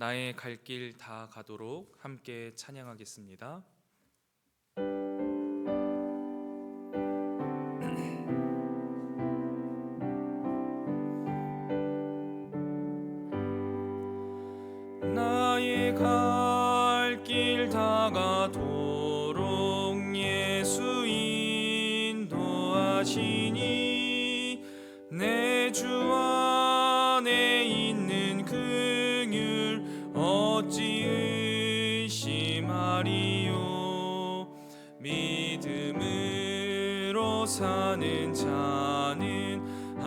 나의 갈 길 다 가도록 함께 찬양하겠습니다. 나의 갈 길 다 가도록 예수 인도하시니 내주안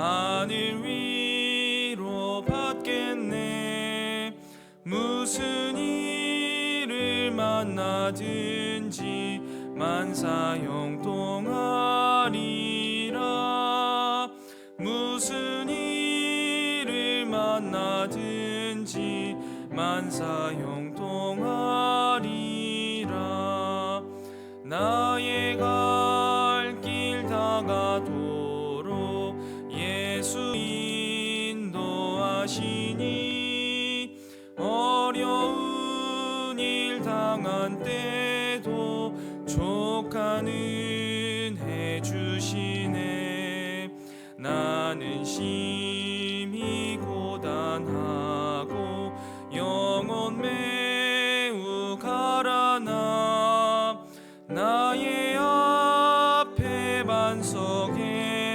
하늘 위로 받겠네. 무슨 일을 만나든지 만사형통하리라. 무슨 일을 만나든지 만사형통하리라. 나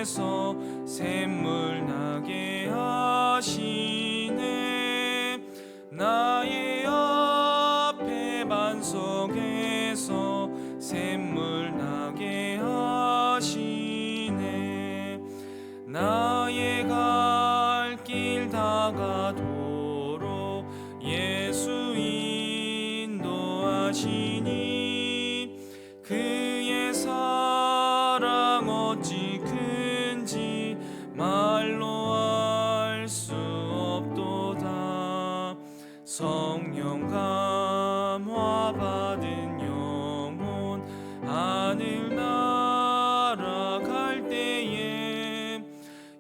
반석에서 샘물 나게 하시 하늘 날아갈 때에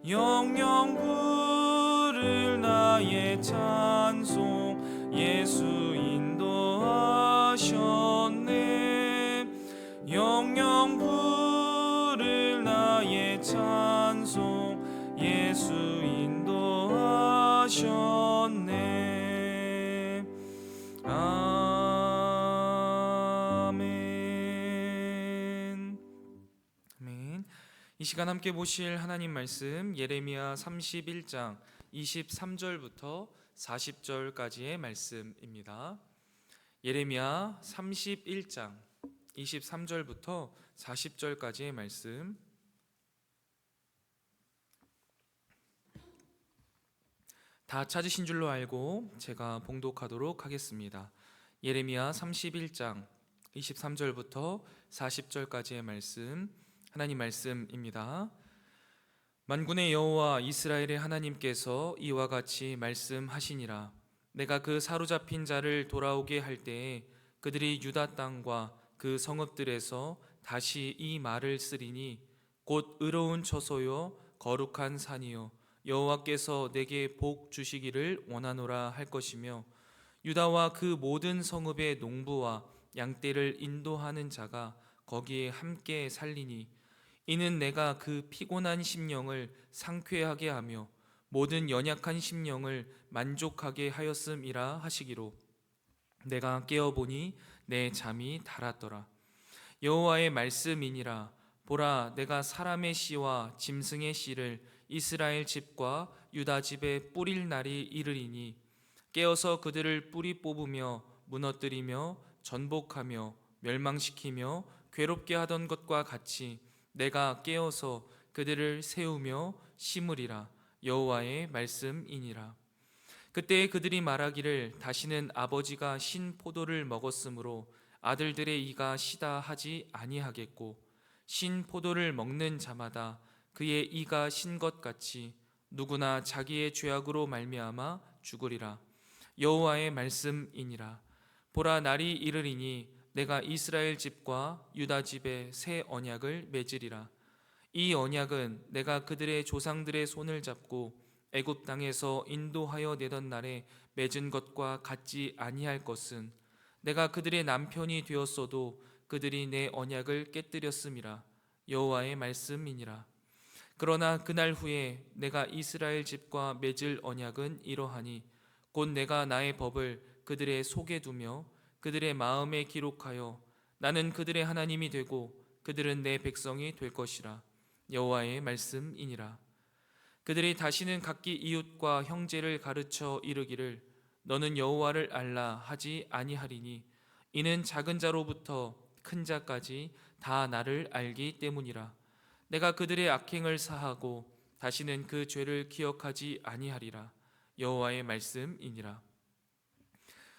영영 부를 나의 찬송 예수 시간 함께 보실 하나님 말씀 예레미야 31장 23절부터 40절까지의 말씀입니다. 예레미야 31장 23절부터 40절까지의 말씀 다 찾으신 줄로 알고 제가 봉독하도록 하겠습니다. 예레미야 31장 23절부터 40절까지의 말씀 하나님 말씀입니다. 만군의 여호와 이스라엘의 하나님께서 이와 같이 말씀하시니라 내가 그 사로잡힌 자를 돌아오게 할 때에 그들이 유다 땅과 그 성읍들에서 다시 이 말을 쓰리니 곧 의로운 처소요 거룩한 산이요 여호와께서 내게 복 주시기를 원하노라 할 것이며 유다와 그 모든 성읍의 농부와 양떼를 인도하는 자가 거기에 함께 살리니 이는 내가 그 피곤한 심령을 상쾌하게 하며 모든 연약한 심령을 만족하게 하였음이라 하시기로. 내가 깨어 보니 내 잠이 달았더라. 여호와의 말씀이니라. 보라 내가 사람의 씨와 짐승의 씨를 이스라엘 집과 유다 집에 뿌릴 날이 이르리니 깨어서 그들을 뿌리 뽑으며 무너뜨리며 전복하며 멸망시키며 괴롭게 하던 것과 같이 내가 깨어서 그들을 세우며 심으리라. 여호와의 말씀이니라. 그때 그들이 말하기를 다시는 아버지가 신 포도를 먹었으므로 아들들의 이가 시다 하지 아니하겠고 신 포도를 먹는 자마다 그의 이가 신 것 같이 누구나 자기의 죄악으로 말미암아 죽으리라. 여호와의 말씀이니라. 보라 날이 이르리니 내가 이스라엘 집과 유다 집에 새 언약을 맺으리라. 이 언약은 내가 그들의 조상들의 손을 잡고 애굽 땅에서 인도하여 내던 날에 맺은 것과 같지 아니할 것은 내가 그들의 남편이 되었어도 그들이 내 언약을 깨뜨렸음이라. 여호와의 말씀이니라. 그러나 그날 후에 내가 이스라엘 집과 맺을 언약은 이러하니 곧 내가 나의 법을 그들의 속에 두며 그들의 마음에 기록하여 나는 그들의 하나님이 되고 그들은 내 백성이 될 것이라. 여호와의 말씀이니라. 그들이 다시는 각기 이웃과 형제를 가르쳐 이르기를 너는 여호와를 알라 하지 아니하리니 이는 작은 자로부터 큰 자까지 다 나를 알기 때문이라. 내가 그들의 악행을 사하고 다시는 그 죄를 기억하지 아니하리라. 여호와의 말씀이니라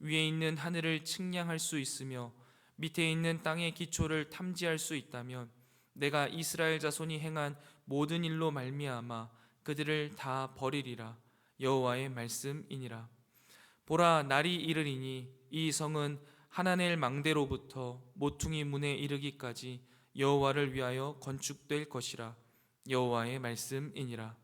위에 있는 하늘을 측량할 수 있으며 밑에 있는 땅의 기초를 탐지할 수 있다면 내가 이스라엘 자손이 행한 모든 일로 말미암아 그들을 다 버리리라. 여호와의 말씀이니라. 보라 날이 이르리니 이 성은 하나넬 망대로부터 모퉁이 문에 이르기까지 여호와를 위하여 건축될 것이라. 여호와의 말씀이니라.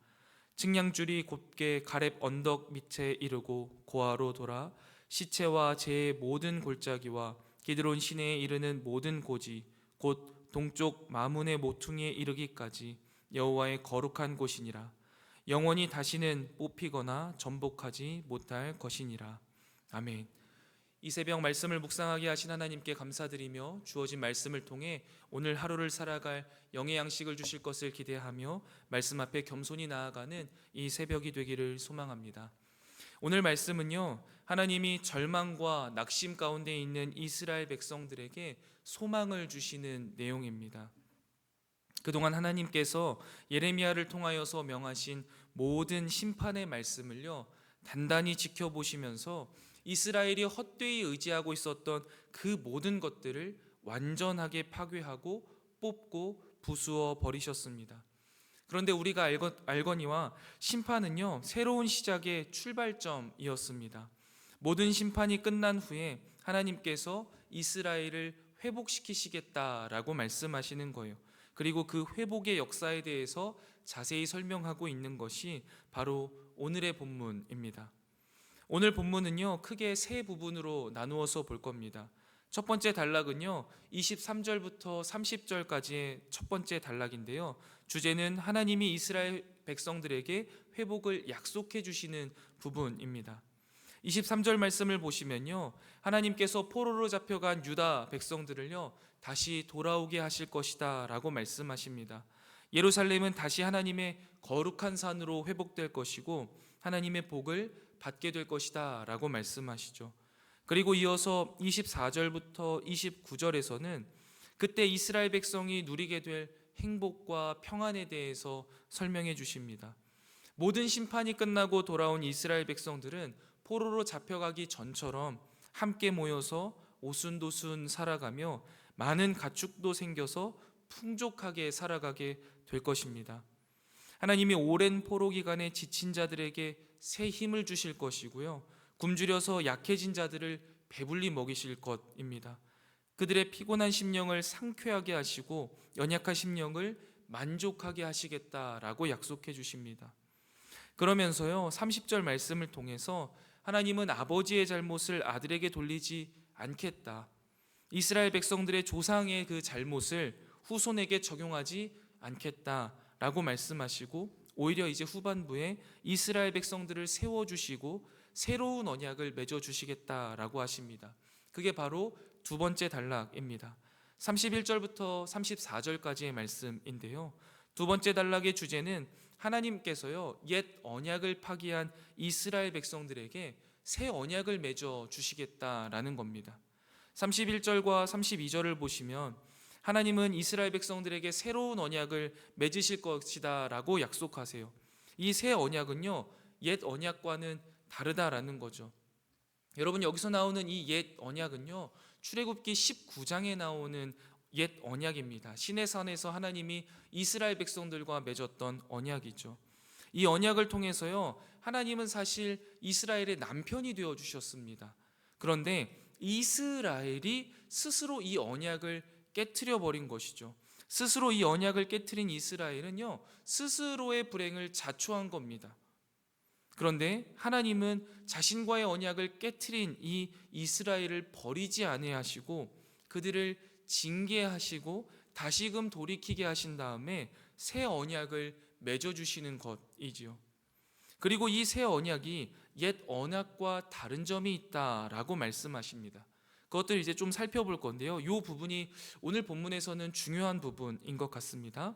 측량줄이 곧게 가렙 언덕 밑에 이르고 고아로 돌아 시체와 제의 모든 골짜기와 기드론 시내에 이르는 모든 고지 곧 동쪽 마문의 모퉁이에 이르기까지 여호와의 거룩한 곳이니라 영원히 다시는 뽑히거나 전복하지 못할 것이니라 아멘. 이 새벽 말씀을 묵상하게 하신 하나님께 감사드리며 주어진 말씀을 통해 오늘 하루를 살아갈 영의 양식을 주실 것을 기대하며 말씀 앞에 겸손히 나아가는 이 새벽이 되기를 소망합니다. 오늘 말씀은요. 하나님이 절망과 낙심 가운데 있는 이스라엘 백성들에게 소망을 주시는 내용입니다. 그동안 하나님께서 예레미야를 통하여서 명하신 모든 심판의 말씀을요. 단단히 지켜보시면서 이스라엘이 헛되이 의지하고 있었던 그 모든 것들을 완전하게 파괴하고 뽑고 부수어 버리셨습니다. 그런데 우리가 알거 니와 심판은요 새로운 시작의 출발점이었습니다. 모든 심판이 끝난 후에 하나님께서 이스라엘을 회복시키시겠다라고 말씀하시는 거예요. 그리고 그 회복의 역사에 대해서 자세히 설명하고 있는 것이 바로 오늘의 본문입니다. 오늘 본문은요, 크게 세 부분으로 나누어서 볼 겁니다. 첫 번째 단락은요, 23절부터 30절까지의 첫 번째 단락인데요. 주제는 하나님이 이스라엘 백성들에게 회복을 약속해 주시는 부분입니다. 23절 말씀을 보시면요. 하나님께서 포로로 잡혀간 유다 백성들을요. 다시 돌아오게 하실 것이다 라고 말씀하십니다. 예루살렘은 다시 하나님의 거룩한 산으로 회복될 것이고 하나님의 복을 받게 될 것이다 라고 말씀하시죠. 그리고 이어서 24절부터 29절에서는 그때 이스라엘 백성이 누리게 될 행복과 평안에 대해서 설명해 주십니다. 모든 심판이 끝나고 돌아온 이스라엘 백성들은 포로로 잡혀가기 전처럼 함께 모여서 오순도순 살아가며 많은 가축도 생겨서 풍족하게 살아가게 될 것입니다. 하나님이 오랜 포로 기간에 지친 자들에게 새 힘을 주실 것이고요. 굶주려서 약해진 자들을 배불리 먹이실 것입니다. 그들의 피곤한 심령을 상쾌하게 하시고 연약한 심령을 만족하게 하시겠다라고 약속해 주십니다. 그러면서요. 30절 말씀을 통해서 하나님은 아버지의 잘못을 아들에게 돌리지 않겠다. 이스라엘 백성들의 조상의 그 잘못을 후손에게 적용하지 않겠다라고 말씀하시고 오히려 이제 후반부에 이스라엘 백성들을 세워 주시고 새로운 언약을 맺어 주시겠다라고 하십니다. 그게 바로 두 번째 단락입니다. 31절부터 34절까지의 말씀인데요. 두 번째 단락의 주제는 하나님께서요 옛 언약을 파기한 이스라엘 백성들에게 새 언약을 맺어 주시겠다라는 겁니다. 31절과 32절을 보시면 하나님은 이스라엘 백성들에게 새로운 언약을 맺으실 것이다라고 약속하세요. 이 새 언약은요 옛 언약과는 다르다라는 거죠. 여러분 여기서 나오는 이 옛 언약은요 출애굽기 19장에 나오는 옛 언약입니다. 신의 산에서 하나님이 이스라엘 백성들과 맺었던 언약이죠. 이 언약을 통해서요 하나님은 사실 이스라엘의 남편이 되어 주셨습니다. 그런데 이스라엘이 스스로 이 언약을 깨뜨려 버린 것이죠. 스스로 이 언약을 깨뜨린 이스라엘은요 스스로의 불행을 자초한 겁니다. 그런데 하나님은 자신과의 언약을 깨뜨린 이 이스라엘을 버리지 아니하시고 그들을 징계하시고 다시금 돌이키게 하신 다음에 새 언약을 맺어 주시는 것이지요. 그리고 이 새 언약이 옛 언약과 다른 점이 있다라고 말씀하십니다. 그것들 이제 좀 살펴볼 건데요. 이 부분이 오늘 본문에서는 중요한 부분인 것 같습니다.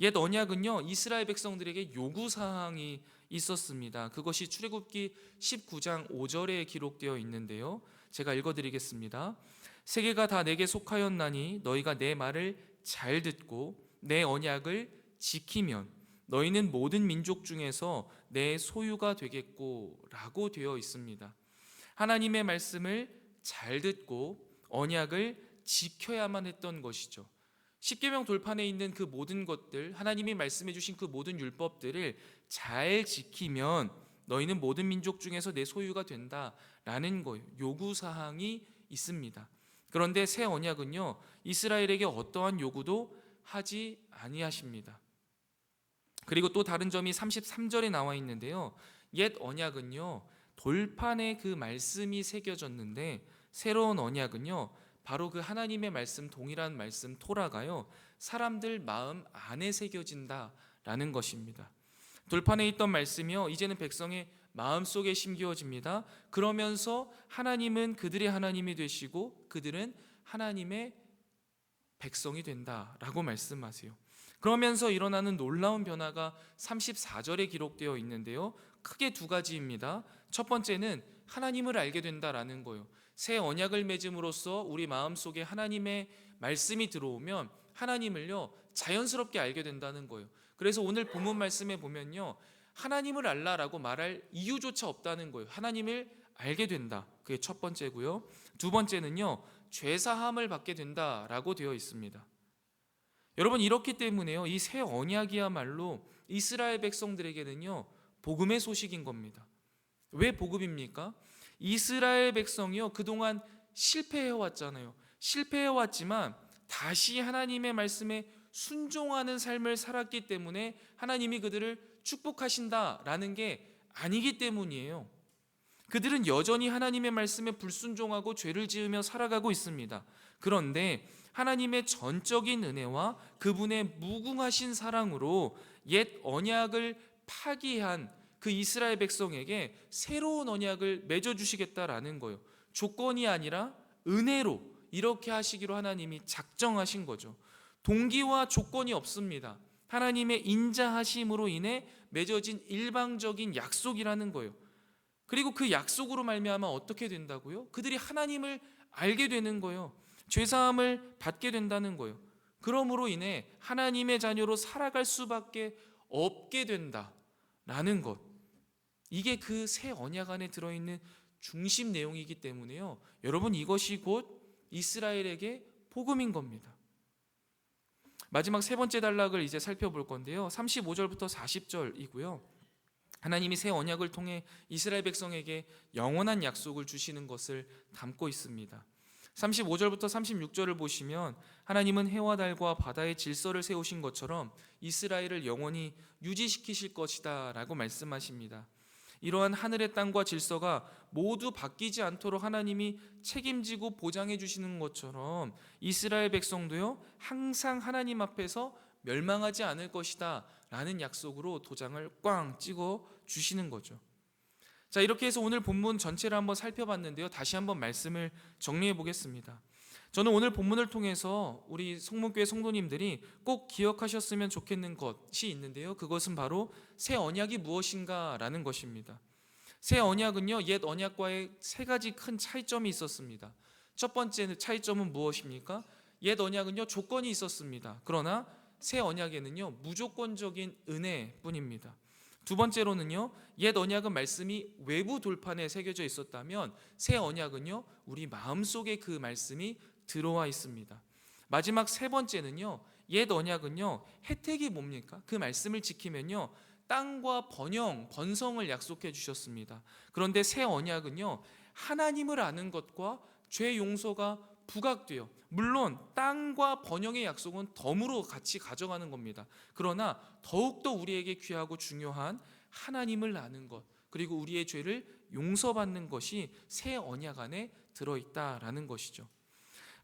옛 언약은요 이스라엘 백성들에게 요구 사항이 있었습니다. 그것이 출애굽기 19장 5절에 기록되어 있는데요. 제가 읽어 드리겠습니다. 세계가 다 내게 속하였나니 너희가 내 말을 잘 듣고 내 언약을 지키면 너희는 모든 민족 중에서 내 소유가 되겠고라고 되어 있습니다. 하나님의 말씀을 잘 듣고 언약을 지켜야만 했던 것이죠. 십계명 돌판에 있는 그 모든 것들 하나님이 말씀해 주신 그 모든 율법들을 잘 지키면 너희는 모든 민족 중에서 내 소유가 된다라는 거예요. 요구 사항이 있습니다. 그런데 새 언약은요. 이스라엘에게 어떠한 요구도 하지 아니하십니다. 그리고 또 다른 점이 33절에 나와 있는데요. 옛 언약은요. 돌판에 그 말씀이 새겨졌는데 새로운 언약은요. 바로 그 하나님의 말씀 동일한 말씀 토라가요. 사람들 마음 안에 새겨진다라는 것입니다. 돌판에 있던 말씀이요. 이제는 백성의 마음 속에 심기어집니다. 그러면서 하나님은 그들의 하나님이 되시고 그들은 하나님의 백성이 된다라고 말씀하세요. 그러면서 일어나는 놀라운 변화가 34절에 기록되어 있는데요. 크게 두 가지입니다. 첫 번째는 하나님을 알게 된다라는 거예요. 새 언약을 맺음으로써 우리 마음 속에 하나님의 말씀이 들어오면 하나님을요 자연스럽게 알게 된다는 거예요. 그래서 오늘 본문 말씀에 보면요 하나님을 알라라고 말할 이유조차 없다는 거예요. 하나님을 알게 된다. 그게 첫 번째고요. 두 번째는요 죄 사함을 받게 된다라고 되어 있습니다. 여러분 이렇기 때문에요 이 새 언약이야말로 이스라엘 백성들에게는요 복음의 소식인 겁니다. 왜 복음입니까? 이스라엘 백성이요 그동안 실패해 왔잖아요. 실패해 왔지만 다시 하나님의 말씀에 순종하는 삶을 살았기 때문에 하나님이 그들을 축복하신다라는 게 아니기 때문이에요. 그들은 여전히 하나님의 말씀에 불순종하고 죄를 지으며 살아가고 있습니다. 그런데 하나님의 전적인 은혜와 그분의 무궁하신 사랑으로 옛 언약을 파기한 그 이스라엘 백성에게 새로운 언약을 맺어 주시겠다라는 거예요. 조건이 아니라 은혜로 이렇게 하시기로 하나님이 작정하신 거죠. 동기와 조건이 없습니다. 하나님의 인자하심으로 인해 맺어진 일방적인 약속이라는 거예요. 그리고 그 약속으로 말미암아 어떻게 된다고요? 그들이 하나님을 알게 되는 거예요. 죄 사함을 받게 된다는 거예요. 그러므로 인해 하나님의 자녀로 살아갈 수밖에 없게 된다라는 것. 이게 그 새 언약 안에 들어 있는 중심 내용이기 때문에요. 여러분 이것이 곧 이스라엘에게 복음인 겁니다. 마지막 세 번째 단락을 이제 살펴볼 건데요. 35절부터 40절이고요. 하나님이 새 언약을 통해 이스라엘 백성에게 영원한 약속을 주시는 것을 담고 있습니다. 35절부터 36절을 보시면 하나님은 해와 달과 바다의 질서를 세우신 것처럼 이스라엘을 영원히 유지시키실 것이다 라고 말씀하십니다. 이러한 하늘의 땅과 질서가 모두 바뀌지 않도록 하나님이 책임지고 보장해 주시는 것처럼 이스라엘 백성도요 항상 하나님 앞에서 멸망하지 않을 것이다 라는 약속으로 도장을 꽝 찍어 주시는 거죠. 자, 이렇게 해서 오늘 본문 전체를 한번 살펴봤는데요. 다시 한번 말씀을 정리해 보겠습니다. 저는 오늘 본문을 통해서 우리 성문교회 성도님들이 꼭 기억하셨으면 좋겠는 것이 있는데요. 그것은 바로 새 언약이 무엇인가라는 것입니다. 새 언약은요, 옛 언약과의 세 가지 큰 차이점이 있었습니다. 첫 번째 차이점은 무엇입니까? 옛 언약은요, 조건이 있었습니다. 그러나 새 언약에는요, 무조건적인 은혜뿐입니다. 두 번째로는요, 옛 언약은 말씀이 외부 돌판에 새겨져 있었다면 새 언약은요, 우리 마음 속에 그 말씀이 들어와 있습니다. 마지막 세 번째는요, 옛 언약은요, 혜택이 뭡니까? 그 말씀을 지키면요, 땅과 번영, 번성을 약속해 주셨습니다. 그런데 새 언약은요, 하나님을 아는 것과 죄 용서가 부각돼요. 물론 땅과 번영의 약속은 덤으로 같이 가져가는 겁니다. 그러나 더욱더 우리에게 귀하고 중요한 하나님을 아는 것, 그리고 우리의 죄를 용서받는 것이 새 언약 안에 들어 있다라는 것이죠.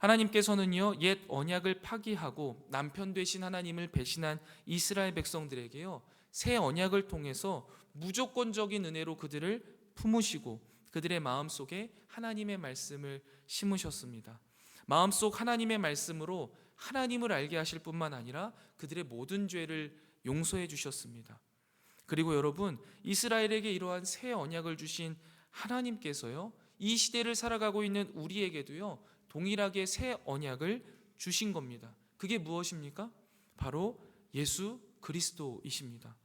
하나님께서는요, 옛 언약을 파기하고 남편 되신 하나님을 배신한 이스라엘 백성들에게요, 새 언약을 통해서 무조건적인 은혜로 그들을 품으시고 그들의 마음 속에 하나님의 말씀을 심으셨습니다. 마음 속 하나님의 말씀으로 하나님을 알게 하실 뿐만 아니라 그들의 모든 죄를 용서해 주셨습니다. 그리고 여러분, 이스라엘에게 이러한 새 언약을 주신 하나님께서요, 이 시대를 살아가고 있는 우리에게도요, 동일하게 새 언약을 주신 겁니다. 그게 무엇입니까? 바로 예수 그리스도이십니다.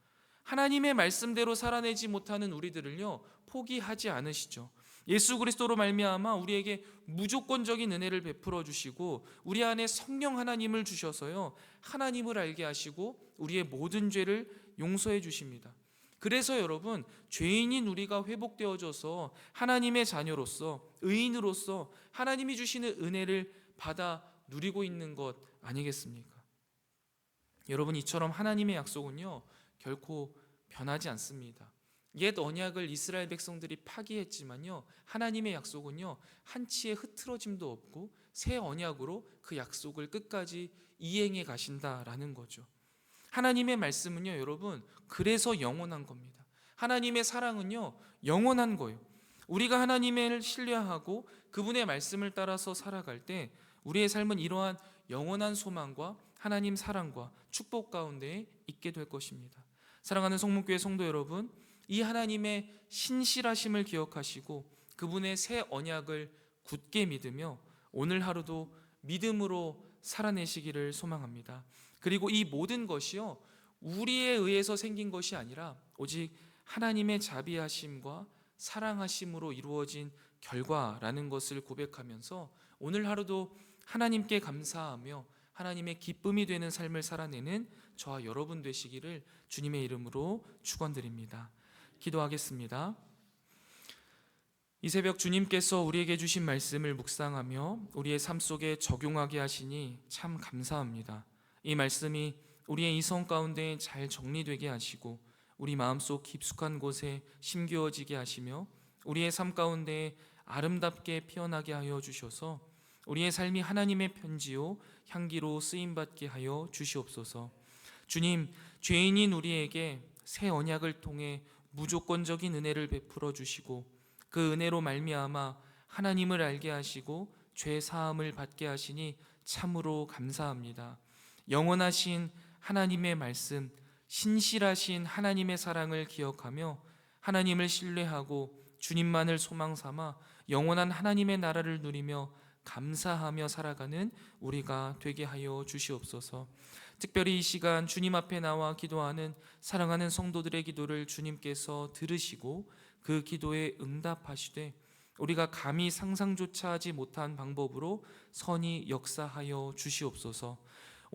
하나님의 말씀대로 살아내지 못하는 우리들을요, 포기하지 않으시죠. 예수 그리스도로 말미암아 우리에게 무조건적인 은혜를 베풀어 주시고 우리 안에 성령 하나님을 주셔서요 하나님을 알게 하시고 우리의 모든 죄를 용서해 주십니다. 그래서 여러분 죄인인 우리가 회복되어져서 하나님의 자녀로서 의인으로서 하나님이 주시는 은혜를 받아 누리고 있는 것 아니겠습니까? 여러분 이처럼 하나님의 약속은요 결코 변하지 않습니다. 옛 언약을 이스라엘 백성들이 파기했지만요. 하나님의 약속은요. 한치의 흐트러짐도 없고 새 언약으로 그 약속을 끝까지 이행해 가신다라는 거죠. 하나님의 말씀은요, 여러분, 그래서 영원한 겁니다. 하나님의 사랑은요, 영원한 거예요. 우리가 하나님을 신뢰하고 그분의 말씀을 따라서 살아갈 때 우리의 삶은 이러한 영원한 소망과 하나님 사랑과 축복 가운데 있게 될 것입니다. 사랑하는 성문교회 성도 여러분, 이 하나님의 신실하심을 기억하시고 그분의 새 언약을 굳게 믿으며 오늘 하루도 믿음으로 살아내시기를 소망합니다. 그리고 이 모든 것이요 우리에 의해서 생긴 것이 아니라 오직 하나님의 자비하심과 사랑하심으로 이루어진 결과라는 것을 고백하면서 오늘 하루도 하나님께 감사하며 하나님의 기쁨이 되는 삶을 살아내는 저와 여러분 되시기를 주님의 이름으로 축원드립니다. 기도하겠습니다. 이 새벽 주님께서 우리에게 주신 말씀을 묵상하며 우리의 삶 속에 적용하게 하시니 참 감사합니다. 이 말씀이 우리의 이성 가운데 잘 정리되게 하시고 우리 마음속 깊숙한 곳에 심겨지게 하시며 우리의 삶 가운데 아름답게 피어나게 하여 주셔서 우리의 삶이 하나님의 편지요 향기로 쓰임 받게 하여 주시옵소서. 주님, 죄인인 우리에게 새 언약을 통해 무조건적인 은혜를 베풀어 주시고 그 은혜로 말미암아 하나님을 알게 하시고 죄 사함을 받게 하시니 참으로 감사합니다. 영원하신 하나님의 말씀, 신실하신 하나님의 사랑을 기억하며 하나님을 신뢰하고 주님만을 소망 삼아 영원한 하나님의 나라를 누리며 감사하며 살아가는 우리가 되게 하여 주시옵소서. 특별히 이 시간 주님 앞에 나와 기도하는 사랑하는 성도들의 기도를 주님께서 들으시고 그 기도에 응답하시되 우리가 감히 상상조차 하지 못한 방법으로 선이 역사하여 주시옵소서.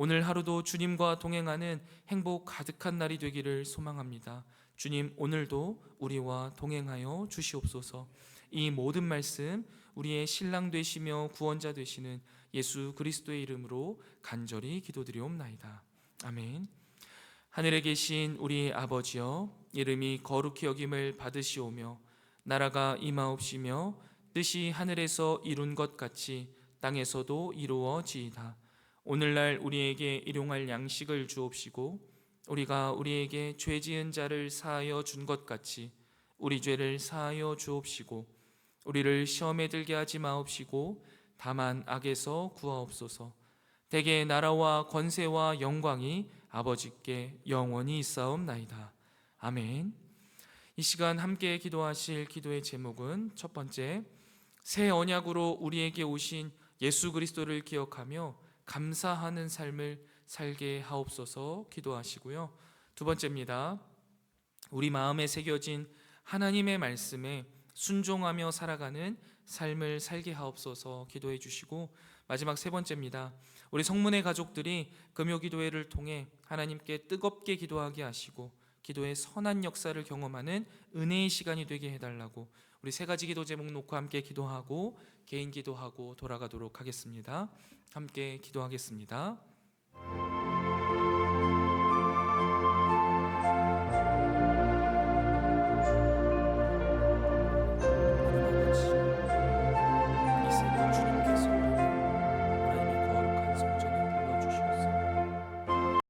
오늘 하루도 주님과 동행하는 행복 가득한 날이 되기를 소망합니다. 주님 오늘도 우리와 동행하여 주시옵소서. 이 모든 말씀 우리의 신랑 되시며 구원자 되시는 예수 그리스도의 이름으로 간절히 기도드리옵나이다. 아멘. 하늘에 계신 우리 아버지여 이름이 거룩히 여김을 받으시오며 나라가 임하옵시며 뜻이 하늘에서 이룬 것 같이 땅에서도 이루어지이다. 오늘날 우리에게 일용할 양식을 주옵시고 우리가 우리에게 죄 지은 자를 사하여 준 것 같이 우리 죄를 사하여 주옵시고 우리를 시험에 들게 하지 마옵시고 다만 악에서 구하옵소서. 대개 나라와 권세와 영광이 아버지께 영원히 있사옵나이다. 아멘. 이 시간 함께 기도하실 기도의 제목은 첫 번째 새 언약으로 우리에게 오신 예수 그리스도를 기억하며 감사하는 삶을 살게 하옵소서 기도하시고요. 두 번째입니다. 우리 마음에 새겨진 하나님의 말씀에 순종하며 살아가는 삶을 살게 하옵소서 기도해 주시고 마지막 세 번째입니다. 우리 성문의 가족들이 금요 기도회를 통해 하나님께 뜨겁게 기도하게 하시고 기도의 선한 역사를 경험하는 은혜의 시간이 되게 해달라고 우리 세 가지 기도 제목 놓고 함께 기도하고 개인 기도하고 돌아가도록 하겠습니다. 함께 기도하겠습니다.